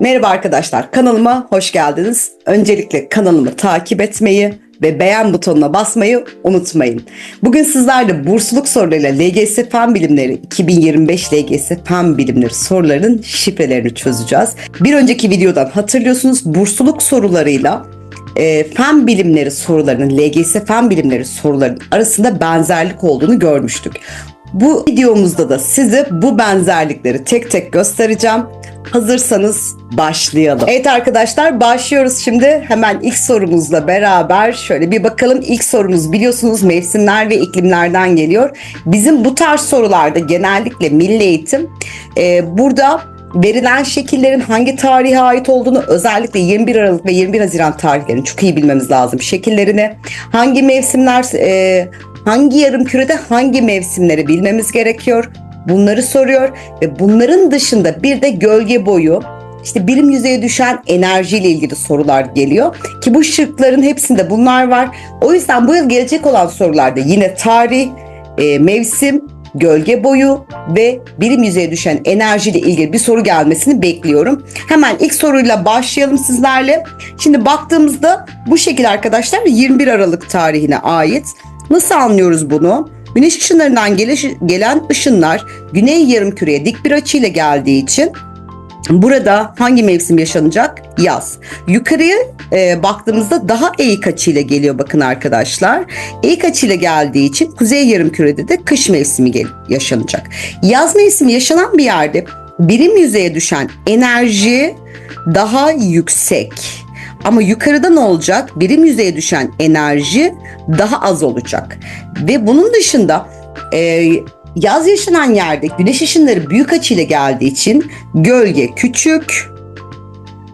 Merhaba arkadaşlar, kanalıma hoş geldiniz. Öncelikle kanalımı takip etmeyi ve beğen butonuna basmayı unutmayın. Bugün sizlerle bursluluk sorularıyla LGS Fen Bilimleri 2025 LGS Fen Bilimleri sorularının şifrelerini çözeceğiz. Bir önceki videodan hatırlıyorsunuz bursluluk sorularıyla e, fen bilimleri sorularının, LGS fen bilimleri sorularının arasında benzerlik olduğunu görmüştük. Bu videomuzda da size bu benzerlikleri tek tek göstereceğim. Hazırsanız başlayalım. Evet arkadaşlar başlıyoruz şimdi. Hemen ilk sorumuzla beraber şöyle bir bakalım. İlk sorumuz biliyorsunuz mevsimler ve iklimlerden geliyor. Bizim bu tarz sorularda genellikle milli eğitim e, burada verilen şekillerin hangi tarihe ait olduğunu özellikle 21 Aralık ve 21 Haziran tarihlerini çok iyi bilmemiz lazım. Şekillerini hangi mevsimler e, hangi yarım kürede hangi mevsimleri bilmemiz gerekiyor. Bunları soruyor ve bunların dışında bir de gölge boyu işte birim yüzeye düşen enerjiyle ilgili sorular geliyor ki bu şıkların hepsinde bunlar var. O yüzden bu yıl gelecek olan sorularda yine tarih, e, mevsim, gölge boyu ve birim yüzeye düşen enerjiyle ilgili bir soru gelmesini bekliyorum. Hemen ilk soruyla başlayalım sizlerle. Şimdi baktığımızda bu şekil arkadaşlar 21 Aralık tarihine ait. Nasıl anlıyoruz bunu? Güneş ışınlarından gelen ışınlar güney yarımküreye dik bir açıyla geldiği için Burada hangi mevsim yaşanacak? Yaz. Yukarıya e, baktığımızda daha eğik açıyla geliyor bakın arkadaşlar. Eğik açıyla geldiği için kuzey yarımkürede de kış mevsimi gel- yaşanacak. Yaz mevsimi yaşanan bir yerde birim yüzeye düşen enerji daha yüksek. Ama yukarıda ne olacak? Birim yüzeye düşen enerji daha az olacak. Ve bunun dışında e, yaz yaşanan yerde güneş ışınları büyük açıyla geldiği için gölge küçük.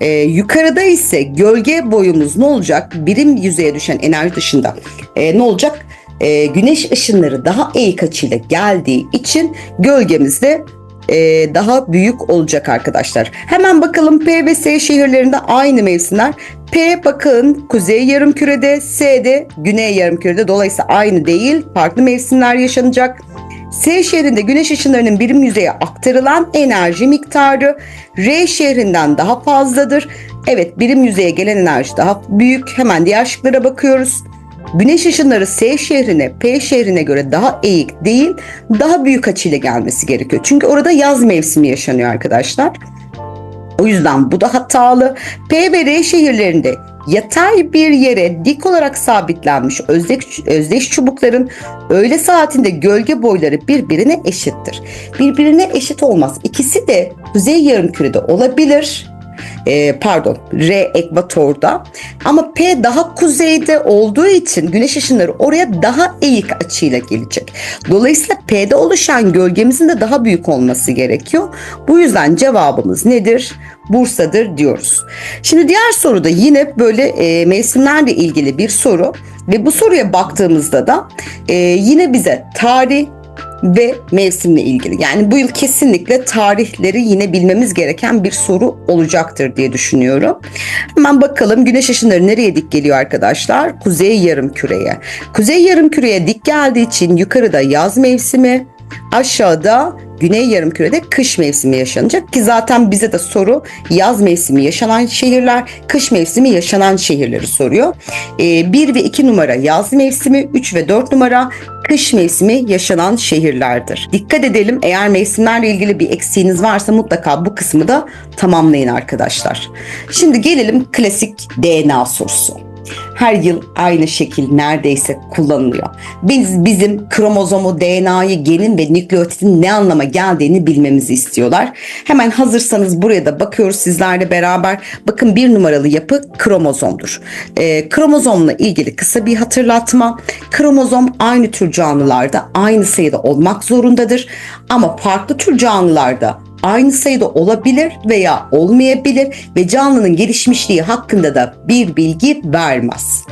E, yukarıda ise gölge boyumuz ne olacak? Birim yüzeye düşen enerji dışında e, ne olacak? E, güneş ışınları daha eğik açıyla geldiği için gölgemiz de e, daha büyük olacak arkadaşlar. Hemen bakalım P ve S şehirlerinde aynı mevsimler. P bakın kuzey yarımkürede, S de güney yarımkürede. Dolayısıyla aynı değil. Farklı mevsimler yaşanacak. S şehrinde güneş ışınlarının birim yüzeye aktarılan enerji miktarı R şehrinden daha fazladır. Evet birim yüzeye gelen enerji daha büyük. Hemen diğer şıklara bakıyoruz. Güneş ışınları S şehrine, P şehrine göre daha eğik değil, daha büyük açıyla gelmesi gerekiyor. Çünkü orada yaz mevsimi yaşanıyor arkadaşlar. O yüzden bu da hatalı. P ve R şehirlerinde yatay bir yere dik olarak sabitlenmiş özdeş, özdeş çubukların öğle saatinde gölge boyları birbirine eşittir. Birbirine eşit olmaz. İkisi de kuzey yarımkürede olabilir e, pardon R ekvatorda ama P daha kuzeyde olduğu için güneş ışınları oraya daha eğik açıyla gelecek. Dolayısıyla P'de oluşan gölgemizin de daha büyük olması gerekiyor. Bu yüzden cevabımız nedir? Bursa'dır diyoruz. Şimdi diğer soruda yine böyle e, mevsimlerle ilgili bir soru ve bu soruya baktığımızda da e, yine bize tarih, ve mevsimle ilgili. Yani bu yıl kesinlikle tarihleri yine bilmemiz gereken bir soru olacaktır diye düşünüyorum. Hemen bakalım güneş ışınları nereye dik geliyor arkadaşlar? Kuzey yarım küreye. Kuzey yarım küreye dik geldiği için yukarıda yaz mevsimi, aşağıda Güney Yarımküre'de kış mevsimi yaşanacak ki zaten bize de soru yaz mevsimi yaşanan şehirler, kış mevsimi yaşanan şehirleri soruyor. 1 ee, ve 2 numara yaz mevsimi, 3 ve 4 numara kış mevsimi yaşanan şehirlerdir. Dikkat edelim eğer mevsimlerle ilgili bir eksiğiniz varsa mutlaka bu kısmı da tamamlayın arkadaşlar. Şimdi gelelim klasik DNA sorusu her yıl aynı şekil neredeyse kullanılıyor. Biz bizim kromozomu, DNA'yı, genin ve nükleotitin ne anlama geldiğini bilmemizi istiyorlar. Hemen hazırsanız buraya da bakıyoruz sizlerle beraber. Bakın bir numaralı yapı kromozomdur. E, kromozomla ilgili kısa bir hatırlatma. Kromozom aynı tür canlılarda aynı sayıda olmak zorundadır. Ama farklı tür canlılarda aynı sayıda olabilir veya olmayabilir ve canlının gelişmişliği hakkında da bir bilgi vermez.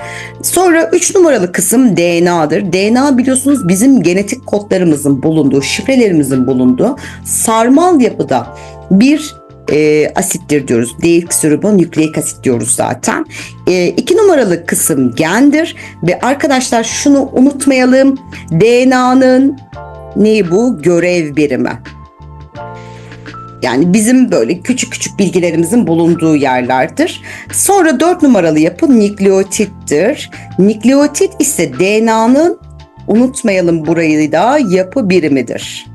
Sonra 3 numaralı kısım DNA'dır. DNA biliyorsunuz bizim genetik kodlarımızın bulunduğu, şifrelerimizin bulunduğu sarmal yapıda bir e, asittir diyoruz. Deoksiribonükleik asit diyoruz zaten. E, numaralı kısım gendir ve arkadaşlar şunu unutmayalım. DNA'nın ne bu? Görev birimi. Yani bizim böyle küçük küçük bilgilerimizin bulunduğu yerlerdir. Sonra 4 numaralı yapı nükleotittir. Nükleotit ise DNA'nın unutmayalım burayı da yapı birimidir.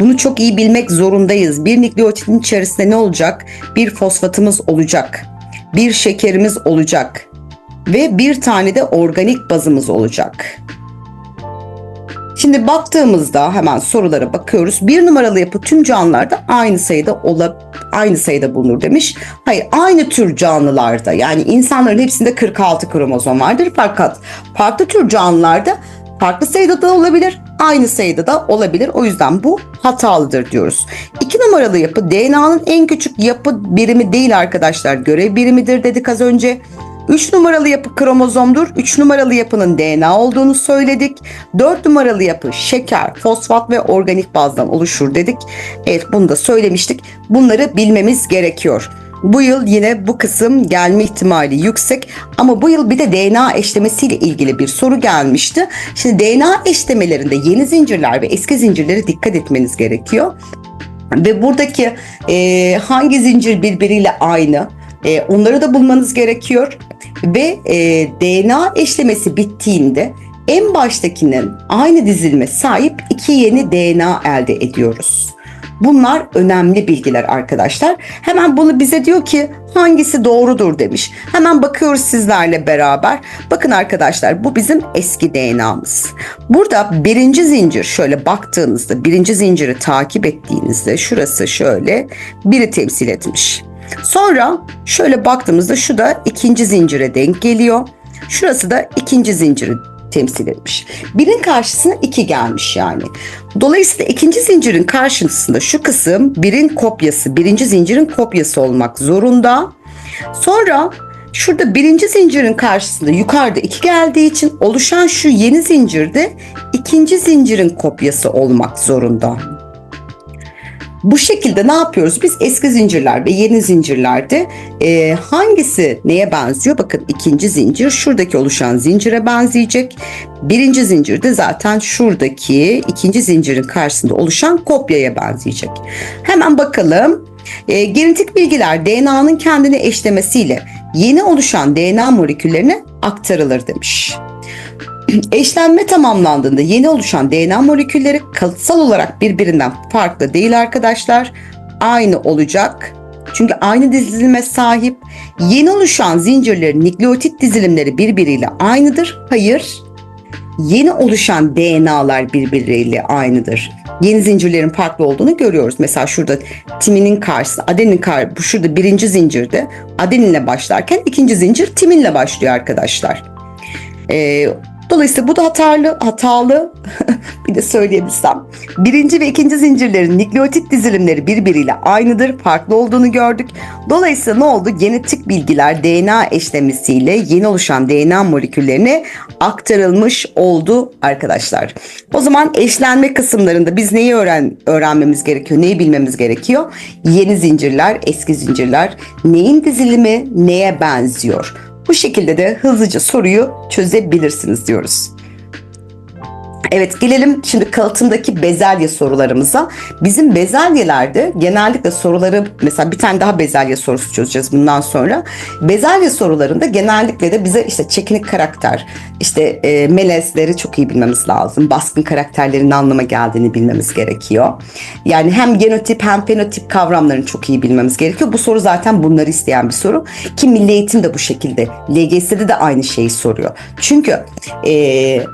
Bunu çok iyi bilmek zorundayız. Bir nükleotitin içerisinde ne olacak? Bir fosfatımız olacak. Bir şekerimiz olacak. Ve bir tane de organik bazımız olacak. Şimdi baktığımızda hemen sorulara bakıyoruz. Bir numaralı yapı tüm canlılarda aynı sayıda ola, aynı sayıda bulunur demiş. Hayır aynı tür canlılarda yani insanların hepsinde 46 kromozom vardır fakat farklı tür canlılarda farklı sayıda da olabilir, aynı sayıda da olabilir. O yüzden bu hatalıdır diyoruz. İki numaralı yapı DNA'nın en küçük yapı birimi değil arkadaşlar. Görev birimidir dedik az önce. 3 numaralı yapı kromozomdur. 3 numaralı yapının DNA olduğunu söyledik. 4 numaralı yapı şeker, fosfat ve organik bazdan oluşur dedik. Evet bunu da söylemiştik. Bunları bilmemiz gerekiyor. Bu yıl yine bu kısım gelme ihtimali yüksek ama bu yıl bir de DNA eşlemesiyle ilgili bir soru gelmişti. Şimdi DNA eşlemelerinde yeni zincirler ve eski zincirlere dikkat etmeniz gerekiyor. Ve buradaki e, hangi zincir birbiriyle aynı e, onları da bulmanız gerekiyor. Ve e, DNA eşlemesi bittiğinde en baştakinin aynı dizilime sahip iki yeni DNA elde ediyoruz. Bunlar önemli bilgiler arkadaşlar. Hemen bunu bize diyor ki hangisi doğrudur demiş. Hemen bakıyoruz sizlerle beraber. Bakın arkadaşlar bu bizim eski DNA'mız. Burada birinci zincir şöyle baktığınızda birinci zinciri takip ettiğinizde şurası şöyle biri temsil etmiş. Sonra şöyle baktığımızda şu da ikinci zincire denk geliyor. Şurası da ikinci zinciri temsil etmiş. Birin karşısına iki gelmiş yani. Dolayısıyla ikinci zincirin karşısında şu kısım birin kopyası, birinci zincirin kopyası olmak zorunda. Sonra şurada birinci zincirin karşısında yukarıda iki geldiği için oluşan şu yeni zincirde ikinci zincirin kopyası olmak zorunda. Bu şekilde ne yapıyoruz? Biz eski zincirler ve yeni zincirlerde e, hangisi neye benziyor? Bakın ikinci zincir şuradaki oluşan zincire benzeyecek. Birinci zincir de zaten şuradaki ikinci zincirin karşısında oluşan kopyaya benzeyecek. Hemen bakalım. E, genetik bilgiler DNA'nın kendini eşlemesiyle yeni oluşan DNA moleküllerine aktarılır demiş. Eşlenme tamamlandığında yeni oluşan DNA molekülleri kalıtsal olarak birbirinden farklı değil arkadaşlar. Aynı olacak. Çünkü aynı dizilime sahip. Yeni oluşan zincirlerin nükleotit dizilimleri birbiriyle aynıdır. Hayır. Yeni oluşan DNA'lar birbirleriyle aynıdır. Yeni zincirlerin farklı olduğunu görüyoruz. Mesela şurada timinin karşısında adenin kar bu şurada birinci zincirde adeninle başlarken ikinci zincir timinle başlıyor arkadaşlar. Ee, Dolayısıyla bu da hatalı, hatalı bir de söyleyebilsem. Birinci ve ikinci zincirlerin nükleotit dizilimleri birbiriyle aynıdır, farklı olduğunu gördük. Dolayısıyla ne oldu? Genetik bilgiler DNA eşlemesiyle yeni oluşan DNA moleküllerine aktarılmış oldu arkadaşlar. O zaman eşlenme kısımlarında biz neyi öğren öğrenmemiz gerekiyor, neyi bilmemiz gerekiyor? Yeni zincirler, eski zincirler, neyin dizilimi neye benziyor? Bu şekilde de hızlıca soruyu çözebilirsiniz diyoruz. Evet gelelim şimdi kalıtımdaki bezelye sorularımıza. Bizim bezelyelerde genellikle soruları mesela bir tane daha bezelye sorusu çözeceğiz bundan sonra. Bezelye sorularında genellikle de bize işte çekinik karakter, işte e, melezleri çok iyi bilmemiz lazım. Baskın karakterlerin anlama geldiğini bilmemiz gerekiyor. Yani hem genotip hem fenotip kavramlarını çok iyi bilmemiz gerekiyor. Bu soru zaten bunları isteyen bir soru. Ki Milli Eğitim de bu şekilde. LGS'de de aynı şeyi soruyor. Çünkü e,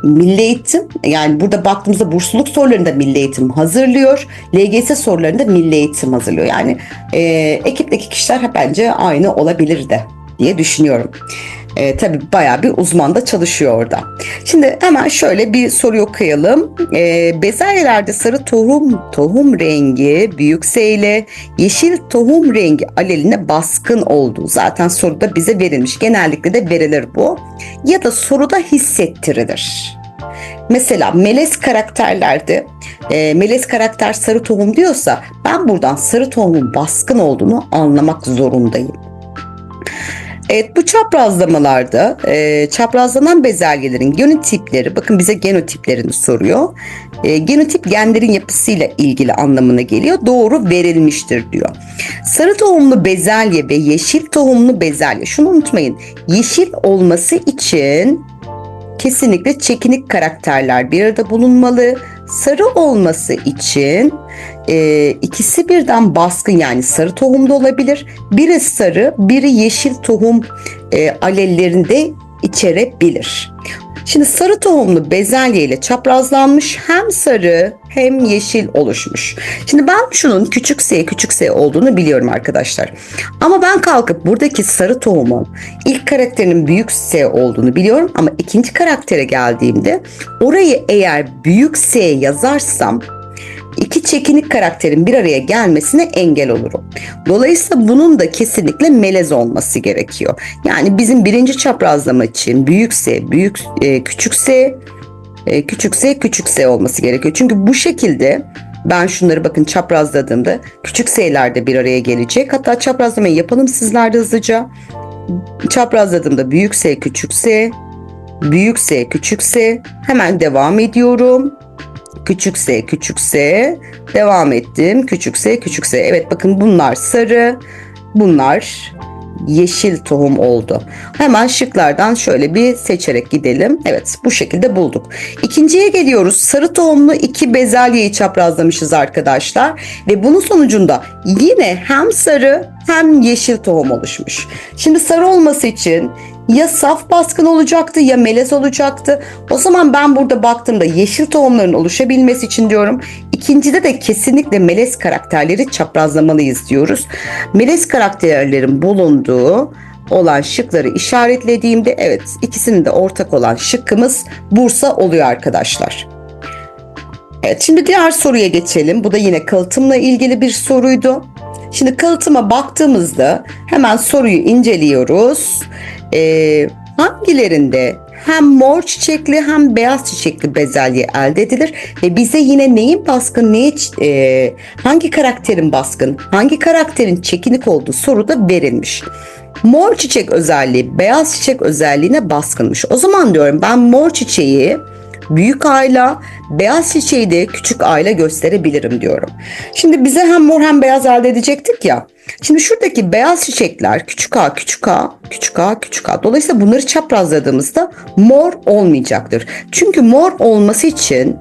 Milli Eğitim yani yani burada baktığımızda bursluluk sorularında Milli Eğitim hazırlıyor. LGS sorularında Milli Eğitim hazırlıyor. Yani e, ekipteki kişiler bence aynı olabilir de diye düşünüyorum. E, tabii bayağı bir uzman da çalışıyor orada. Şimdi hemen şöyle bir soru okuyalım. E, bezelyelerde sarı tohum tohum rengi büyük S ile yeşil tohum rengi aleline baskın olduğu zaten soruda bize verilmiş. Genellikle de verilir bu. Ya da soruda hissettirilir. Mesela melez karakterlerde e, melez karakter sarı tohum diyorsa ben buradan sarı tohumun baskın olduğunu anlamak zorundayım. Evet bu çaprazlamalarda e, çaprazlanan bezelgelerin genotipleri bakın bize genotiplerini soruyor. E, genotip genlerin yapısıyla ilgili anlamına geliyor. Doğru verilmiştir diyor. Sarı tohumlu bezelye ve yeşil tohumlu bezelye. Şunu unutmayın. Yeşil olması için kesinlikle çekinik karakterler bir arada bulunmalı. Sarı olması için e, ikisi birden baskın yani sarı tohumda olabilir. Biri sarı, biri yeşil tohum e, alellerinde içerebilir. Şimdi sarı tohumlu bezelye ile çaprazlanmış hem sarı hem yeşil oluşmuş. Şimdi ben şunun küçük s küçük s olduğunu biliyorum arkadaşlar. Ama ben kalkıp buradaki sarı tohumun ilk karakterinin büyük s olduğunu biliyorum ama ikinci karaktere geldiğimde orayı eğer büyük s yazarsam iki çekinik karakterin bir araya gelmesine engel olurum. Dolayısıyla bunun da kesinlikle melez olması gerekiyor. Yani bizim birinci çaprazlama için büyük S, büyük e, küçük S, e, küçük S, küçük S olması gerekiyor. Çünkü bu şekilde ben şunları bakın çaprazladığımda küçük S'ler de bir araya gelecek. Hatta çaprazlamayı yapalım sizler de hızlıca. Çaprazladığımda büyük S, küçük S, büyük S, küçük S. Hemen devam ediyorum küçük s küçük s devam ettim küçük s küçük s evet bakın bunlar sarı bunlar yeşil tohum oldu. Hemen şıklardan şöyle bir seçerek gidelim. Evet bu şekilde bulduk. İkinciye geliyoruz. Sarı tohumlu iki bezelyeyi çaprazlamışız arkadaşlar. Ve bunun sonucunda yine hem sarı hem yeşil tohum oluşmuş. Şimdi sarı olması için ya saf baskın olacaktı ya melez olacaktı. O zaman ben burada baktığımda yeşil tohumların oluşabilmesi için diyorum. İkincide de kesinlikle melez karakterleri çaprazlamalıyız diyoruz. Melez karakterlerin bulunduğu olan şıkları işaretlediğimde evet ikisinin de ortak olan şıkkımız Bursa oluyor arkadaşlar. Evet şimdi diğer soruya geçelim. Bu da yine kalıtımla ilgili bir soruydu. Şimdi kalıtıma baktığımızda hemen soruyu inceliyoruz. Ee, hangilerinde hem mor çiçekli hem beyaz çiçekli bezelye elde edilir ve bize yine neyin baskın, neye, e, hangi karakterin baskın, hangi karakterin çekinik olduğu soruda verilmiş. Mor çiçek özelliği beyaz çiçek özelliğine baskınmış. O zaman diyorum ben mor çiçeği büyük ayla, beyaz çiçeği de küçük ayla gösterebilirim diyorum. Şimdi bize hem mor hem beyaz elde edecektik ya. Şimdi şuradaki beyaz çiçekler küçük a, küçük a, küçük a, küçük a. Dolayısıyla bunları çaprazladığımızda mor olmayacaktır. Çünkü mor olması için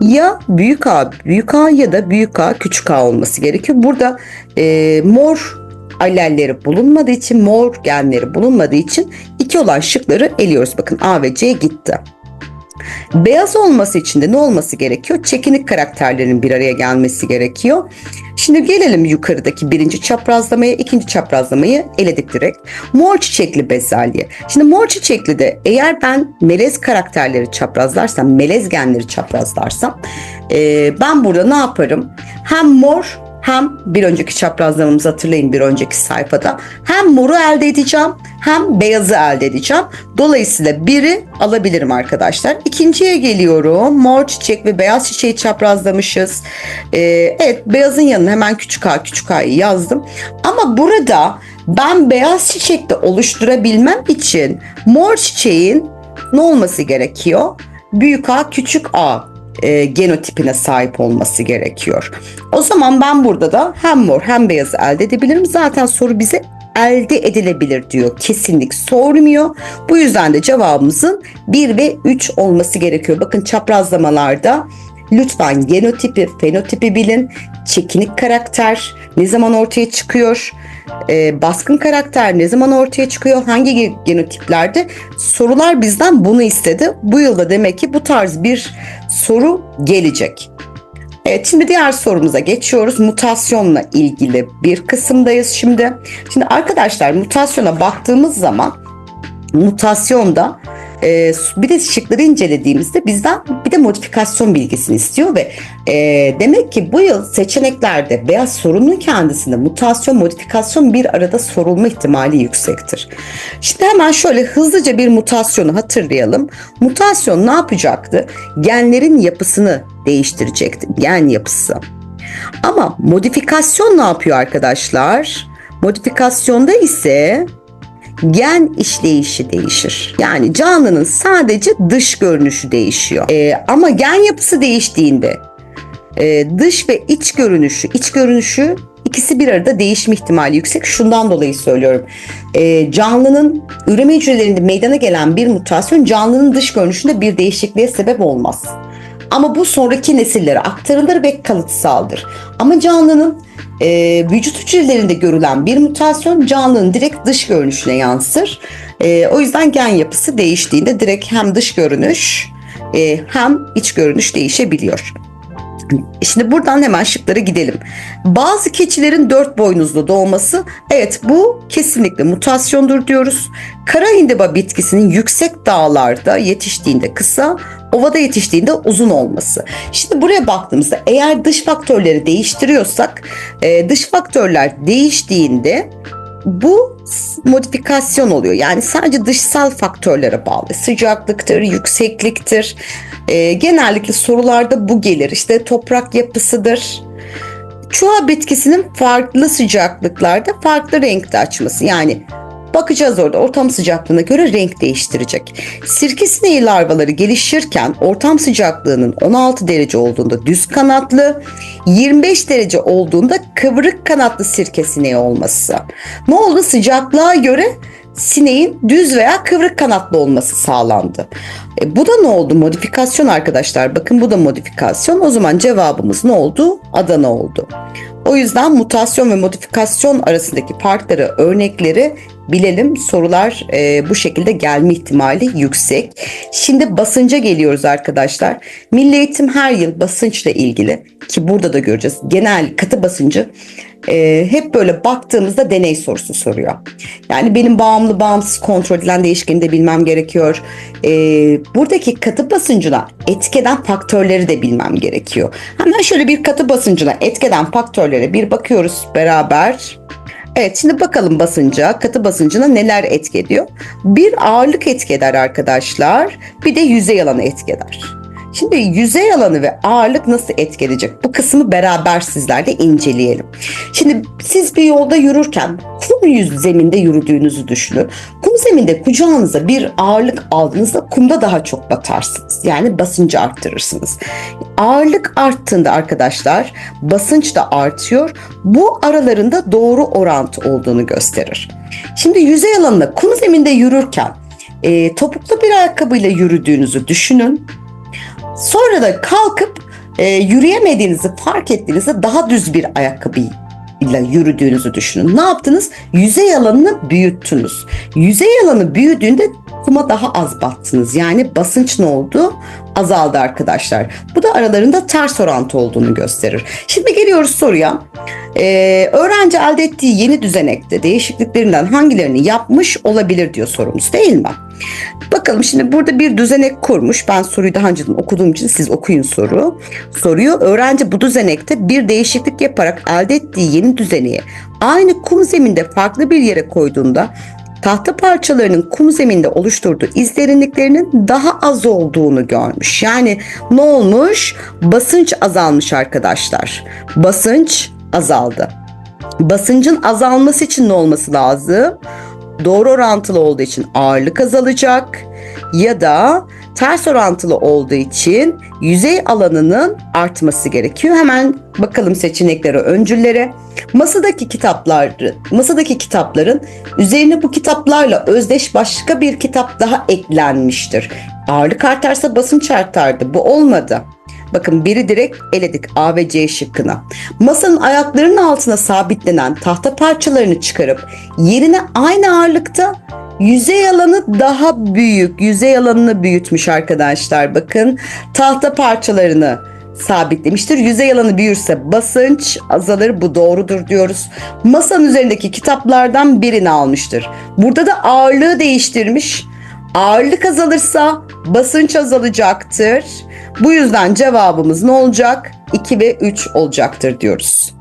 ya büyük A büyük A ya da büyük A küçük A olması gerekiyor. Burada e, mor alelleri bulunmadığı için mor genleri bulunmadığı için iki olan şıkları eliyoruz. Bakın A ve C gitti. Beyaz olması için de ne olması gerekiyor? Çekinik karakterlerin bir araya gelmesi gerekiyor. Şimdi gelelim yukarıdaki birinci çaprazlamaya, ikinci çaprazlamayı eledik direkt. Mor çiçekli bezelye. Şimdi mor çiçekli de eğer ben melez karakterleri çaprazlarsam, melez genleri çaprazlarsam e, ben burada ne yaparım? Hem mor hem bir önceki çaprazlamamızı hatırlayın bir önceki sayfada hem moru elde edeceğim hem beyazı elde edeceğim. Dolayısıyla biri alabilirim arkadaşlar. İkinciye geliyorum. Mor çiçek ve beyaz çiçeği çaprazlamışız. Ee, evet beyazın yanına hemen küçük a küçük a'yı yazdım. Ama burada ben beyaz çiçekte oluşturabilmem için mor çiçeğin ne olması gerekiyor? Büyük A küçük A e, genotipine sahip olması gerekiyor. O zaman ben burada da hem mor hem beyazı elde edebilirim. Zaten soru bize elde edilebilir diyor. Kesinlik sormuyor. Bu yüzden de cevabımızın 1 ve 3 olması gerekiyor. Bakın çaprazlamalarda lütfen genotipi, fenotipi bilin. Çekinik karakter ne zaman ortaya çıkıyor? Ee, baskın karakter ne zaman ortaya çıkıyor? Hangi genotiplerde? Sorular bizden bunu istedi. Bu yılda demek ki bu tarz bir soru gelecek. Evet şimdi diğer sorumuza geçiyoruz. Mutasyonla ilgili bir kısımdayız şimdi. Şimdi arkadaşlar mutasyona baktığımız zaman mutasyonda e, bir de şıkları incelediğimizde bizden bir de modifikasyon bilgisini istiyor ve e, demek ki bu yıl seçeneklerde veya sorunun kendisinde mutasyon modifikasyon bir arada sorulma ihtimali yüksektir. Şimdi hemen şöyle hızlıca bir mutasyonu hatırlayalım. Mutasyon ne yapacaktı? Genlerin yapısını değiştirecekti. Gen yapısı. Ama modifikasyon ne yapıyor arkadaşlar? Modifikasyonda ise gen işleyişi değişir. Yani canlının sadece dış görünüşü değişiyor. Ee, ama gen yapısı değiştiğinde e, dış ve iç görünüşü, iç görünüşü ikisi bir arada değişme ihtimali yüksek. Şundan dolayı söylüyorum. Ee, canlının üreme hücrelerinde meydana gelen bir mutasyon canlının dış görünüşünde bir değişikliğe sebep olmaz. Ama bu sonraki nesillere aktarılır ve kalıtsaldır. Ama canlının e, vücut hücrelerinde görülen bir mutasyon canlının direkt dış görünüşüne yansır. E, o yüzden gen yapısı değiştiğinde direkt hem dış görünüş e, hem iç görünüş değişebiliyor. Şimdi buradan hemen şıklara gidelim. Bazı keçilerin dört boynuzlu doğması evet bu kesinlikle mutasyondur diyoruz. Kara hindiba bitkisinin yüksek dağlarda yetiştiğinde kısa, ovada yetiştiğinde uzun olması. Şimdi buraya baktığımızda eğer dış faktörleri değiştiriyorsak e, dış faktörler değiştiğinde bu modifikasyon oluyor. Yani sadece dışsal faktörlere bağlı. Sıcaklıktır, yüksekliktir. Ee, genellikle sorularda bu gelir. İşte toprak yapısıdır. Çuha bitkisinin farklı sıcaklıklarda farklı renkte açması. Yani Bakacağız orada ortam sıcaklığına göre renk değiştirecek. Sirke sineği larvaları gelişirken ortam sıcaklığının 16 derece olduğunda düz kanatlı, 25 derece olduğunda kıvrık kanatlı sirke sineği olması. Ne oldu? Sıcaklığa göre sineğin düz veya kıvrık kanatlı olması sağlandı. E, bu da ne oldu? Modifikasyon arkadaşlar. Bakın bu da modifikasyon. O zaman cevabımız ne oldu? Adana oldu. O yüzden mutasyon ve modifikasyon arasındaki farkları, örnekleri bilelim. Sorular e, bu şekilde gelme ihtimali yüksek. Şimdi basınca geliyoruz arkadaşlar. Milli Eğitim her yıl basınçla ilgili ki burada da göreceğiz. Genel katı basıncı e, hep böyle baktığımızda deney sorusu soruyor. Yani benim bağımlı bağımsız kontrol edilen değişkeni de bilmem gerekiyor. E, buradaki katı basıncına etkeden faktörleri de bilmem gerekiyor. Hemen şöyle bir katı basıncına etkeden faktörlere bir bakıyoruz beraber. Evet şimdi bakalım basınca, katı basıncına neler etki ediyor? Bir ağırlık etki eder arkadaşlar. Bir de yüzey alanı etki eder. Şimdi yüzey alanı ve ağırlık nasıl etki edecek? Bu kısmı beraber sizlerle inceleyelim. Şimdi siz bir yolda yürürken kum yüz zeminde yürüdüğünüzü düşünün. Kum zeminde kucağınıza bir ağırlık aldığınızda kumda daha çok batarsınız. Yani basıncı arttırırsınız. Ağırlık arttığında arkadaşlar basınç da artıyor. Bu aralarında doğru orantı olduğunu gösterir. Şimdi yüzey alanında kum zeminde yürürken e, topuklu bir ayakkabıyla yürüdüğünüzü düşünün. Sonra da kalkıp e, yürüyemediğinizi fark ettiğinizde daha düz bir ayakkabı ile yürüdüğünüzü düşünün. Ne yaptınız? Yüzey alanını büyüttünüz. Yüzey alanı büyüdüğünde kuma daha az battınız. Yani basınç ne oldu? Azaldı arkadaşlar. Bu da aralarında ters orantı olduğunu gösterir. Şimdi geliyoruz soruya. Ee, öğrenci elde ettiği yeni düzenekte değişikliklerinden hangilerini yapmış olabilir diyor sorumuz değil mi? Bakalım şimdi burada bir düzenek kurmuş. Ben soruyu daha önceden okuduğum için siz okuyun soru. Soruyu öğrenci bu düzenekte bir değişiklik yaparak elde ettiği yeni düzeneği aynı kum zeminde farklı bir yere koyduğunda tahta parçalarının kum zeminde oluşturduğu iz derinliklerinin daha az olduğunu görmüş. Yani ne olmuş? Basınç azalmış arkadaşlar. Basınç azaldı. Basıncın azalması için ne olması lazım? Doğru orantılı olduğu için ağırlık azalacak ya da ters orantılı olduğu için yüzey alanının artması gerekiyor. Hemen bakalım seçeneklere, öncüllere. Masadaki kitapları, masadaki kitapların üzerine bu kitaplarla özdeş başka bir kitap daha eklenmiştir. Ağırlık artarsa basınç artardı. Bu olmadı. Bakın biri direkt eledik A ve C şıkkına. Masanın ayaklarının altına sabitlenen tahta parçalarını çıkarıp yerine aynı ağırlıkta yüzey alanı daha büyük. Yüzey alanını büyütmüş arkadaşlar. Bakın tahta parçalarını sabitlemiştir. Yüzey alanı büyürse basınç azalır. Bu doğrudur diyoruz. Masanın üzerindeki kitaplardan birini almıştır. Burada da ağırlığı değiştirmiş. Ağırlık azalırsa basınç azalacaktır. Bu yüzden cevabımız ne olacak? 2 ve 3 olacaktır diyoruz.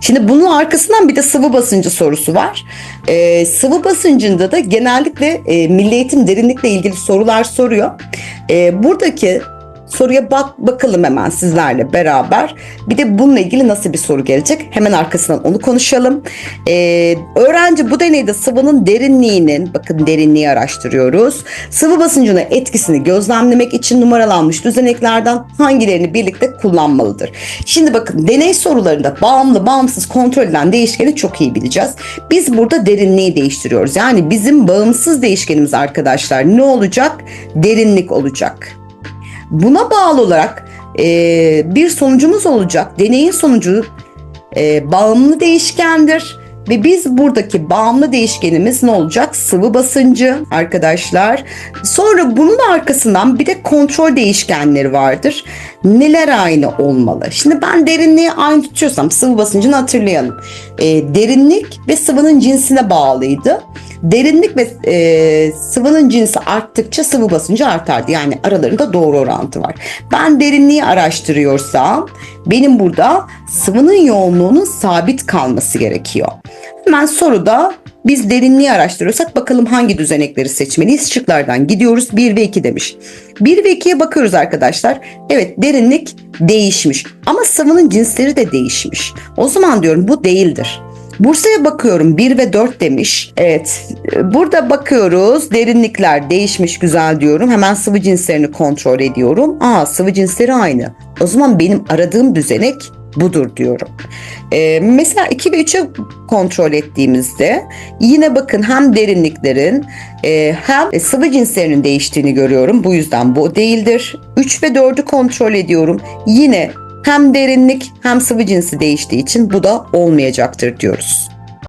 Şimdi bunun arkasından bir de sıvı basıncı sorusu var. Ee, sıvı basıncında da genellikle e, milli eğitim derinlikle ilgili sorular soruyor. Ee, buradaki soruya bak bakalım hemen sizlerle beraber. Bir de bununla ilgili nasıl bir soru gelecek? Hemen arkasından onu konuşalım. Ee, öğrenci bu deneyde sıvının derinliğinin, bakın derinliği araştırıyoruz. Sıvı basıncına etkisini gözlemlemek için numaralanmış düzeneklerden hangilerini birlikte kullanmalıdır? Şimdi bakın deney sorularında bağımlı, bağımsız kontrol edilen değişkeni çok iyi bileceğiz. Biz burada derinliği değiştiriyoruz. Yani bizim bağımsız değişkenimiz arkadaşlar ne olacak? Derinlik olacak. Buna bağlı olarak e, bir sonucumuz olacak. Deneyin sonucu e, bağımlı değişkendir. Ve biz buradaki bağımlı değişkenimiz ne olacak? Sıvı basıncı arkadaşlar. Sonra bunun arkasından bir de kontrol değişkenleri vardır. Neler aynı olmalı? Şimdi ben derinliği aynı tutuyorsam sıvı basıncını hatırlayalım. E, derinlik ve sıvının cinsine bağlıydı. Derinlik ve e, sıvının cinsi arttıkça sıvı basıncı artardı. Yani aralarında doğru orantı var. Ben derinliği araştırıyorsam benim burada sıvının yoğunluğunun sabit kalması gerekiyor. Hemen soruda biz derinliği araştırıyorsak bakalım hangi düzenekleri seçmeliyiz? Şıklardan gidiyoruz. 1 ve 2 demiş. 1 ve 2'ye bakıyoruz arkadaşlar. Evet derinlik değişmiş ama sıvının cinsleri de değişmiş. O zaman diyorum bu değildir. Bursa'ya bakıyorum 1 ve 4 demiş. Evet burada bakıyoruz derinlikler değişmiş güzel diyorum. Hemen sıvı cinslerini kontrol ediyorum. Aa sıvı cinsleri aynı. O zaman benim aradığım düzenek budur diyorum. Ee, mesela 2 ve 3'e kontrol ettiğimizde yine bakın hem derinliklerin e, hem sıvı cinslerinin değiştiğini görüyorum. Bu yüzden bu değildir. 3 ve 4'ü kontrol ediyorum. Yine hem derinlik hem sıvı cinsi değiştiği için bu da olmayacaktır diyoruz.